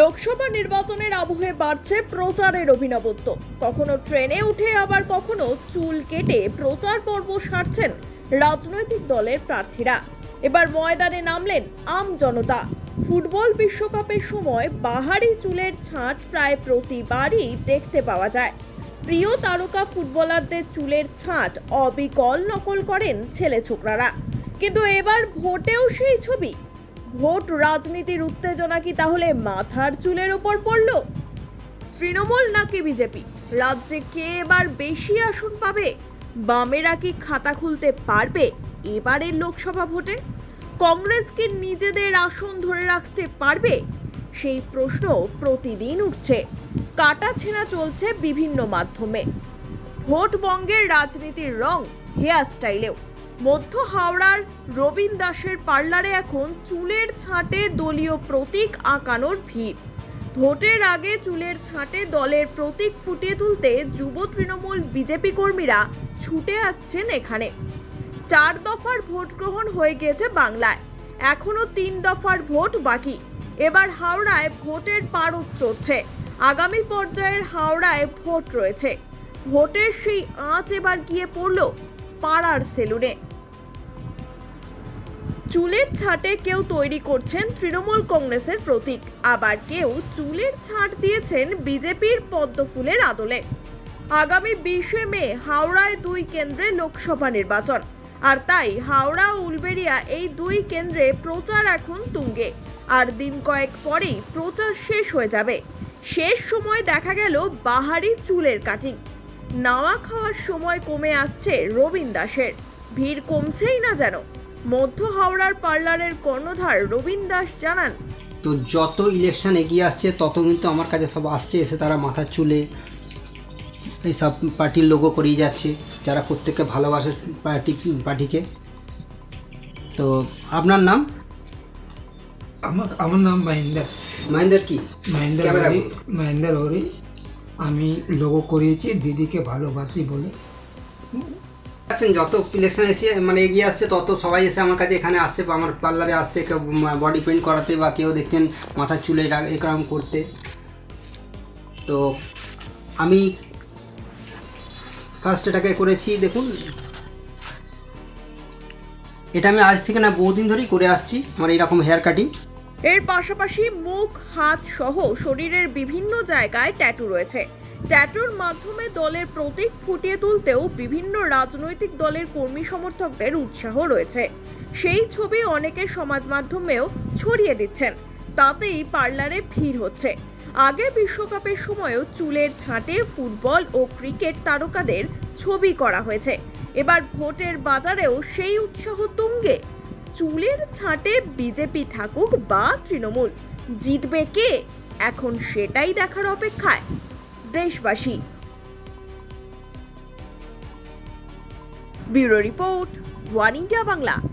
লোকসভা নির্বাচনের আবহে বাড়ছে প্রচারের অভিনবত্ব। কখনো ট্রেনে উঠে, আবার কখনো চুল কেটে প্রচার পর্ব সারছেন রাজনৈতিক দলের প্রার্থীরা। এবার ময়দানে নামলেন আম জনতা। ফুটবল বিশ্বকাপের সময় বাহারি চুলের ছাঁট প্রায় প্রতিবারই দেখতে পাওয়া যায়। প্রিয় তারকা ফুটবলারদের চুলের ছাঁট অবিকল নকল করেন ছেলে ছোকরারা কিন্তু এবার ভোটেও সেই ছবি। ভোট রাজনীতির উত্তেজনা কি তাহলে মাথার চুলের ওপর পড়ল? তৃণমূল নাকি বিজেপি? রাজ্যে কে এবার বেশি আসন পাবে? বামেরা কি খাতা খুলতে পারবে এবারের লোকসভা ভোটে? কংগ্রেস কি নিজেদের আসন ধরে রাখতে পারবে? সেই প্রশ্ন প্রতিদিন উঠছে। কাটা ছেঁড়া চলছে বিভিন্ন মাধ্যমে। ভোট বঙ্গের রাজনীতির রং হেয়ার স্টাইলেও। মধ্য হাওড়ার রবীন দাসের পার্লারে এখন চুলের ছাঁটে দলীয় প্রতীক আঁকানোর ভিড়। ভোটের আগে চুলের ছাঁটে দলের প্রতীক ফুটিয়ে তুলতে যুব তৃণমূল বিজেপি কর্মীরা ছুটে আসছেন এখানে। চার দফার ভোট গ্রহণ হয়ে গিয়েছে বাংলায়। এখনও তিন দফার ভোট বাকি। এবার হাওড়ায় ভোটের পারদ চলছে আগামী পর্যায়ের হাওড়ায় ভোট রয়েছে। ভোটের সেই আঁচ এবার গিয়ে পড়ল পাড়ার সেলুনে। চুলের ছাটে কেউ তৈরি করছেন তৃণমূল কংগ্রেসের প্রতীক। আবার কেউ চুলের ছাট দিয়েছেন বিজেপির পদ্ম ফুলের আদলে। আগামী বিশে মে, হাওড়ায় দুই কেন্দ্রে লোকসভা নির্বাচন। আর তাই হাওড়া, উলবেড়িয়া এই দুই কেন্দ্রে প্রচার এখন তুঙ্গে। আর দিন কয়েক পরেই প্রচার শেষ হয়ে যাবে। শেষ সময় দেখা গেল বাহারি চুলের কাটিং। নাওয়া খাওয়ার সময় কমে আসছে রবীন দাসের। ভিড় কমছেই না যেন। মধ্য হাওড়ার পার্লারের কর্ণধার রবীন দাস জানান তো যত ইলেকশন এগিয়ে আসছে তত কিন্তু আমার কাছে সব আসছে এসে তারা মাথার চুলে এইসব পার্টির লোগো করিয়ে যাচ্ছে যারা প্রত্যেককে ভালোবাসে পার্টি পার্টিকে। তো আপনার নাম? আমার আমার নাম মহেন্দ্র। মহেন্দ্র কি? মহেন্দ্র মহেন্দ্র হরি। আমি লোগো করিয়েছি, দিদিকে ভালোবাসি বলে। আছেন, যত ইলেকশন এসে মানে এগিয়ে আসছে, তত সবাই এসে আমার কাছে এখানে আসছে বা আমার পার্লারে আসছে, কেউ বডি পেন্ট করাতে বা কেউ দেখছেন মাথার চুলে এরকম করতে। তো আমি ফার্স্ট এটাকে করেছি, দেখুন। এটা আমি আজ থেকে না বহুদিন ধরেই করে আসছি, আমার এইরকম হেয়ার কাটিং এর পাশাপাশি মুখ, হাত সহ শরীরের বিভিন্ন জায়গায় ট্যাটু রয়েছে। ট্যাটুর মাধ্যমে দলের প্রতীক ফুটিয়ে তুলতেও বিভিন্ন রাজনৈতিক দলের কর্মী সমর্থকদের উৎসাহ রয়েছে। সেই ছবি অনেকে সমাজ মাধ্যমেও ছড়িয়ে দিচ্ছেন। তাতেই পার্লারে ভিড় হচ্ছে। আগে বিশ্বকাপের সময়ও চুলের ছাঁটে ফুটবল ও ক্রিকেট তারকাদের ছবি করা হয়েছে। এবার ভোটের বাজারেও সেই উৎসাহ তুঙ্গে। চুলের ছাঁটে বিজেপি থাকুক বা তৃণমূল, জিতবে কে? এখন সেটাই দেখার অপেক্ষায়। দেশবাসী। Bureau report, one India Bangla.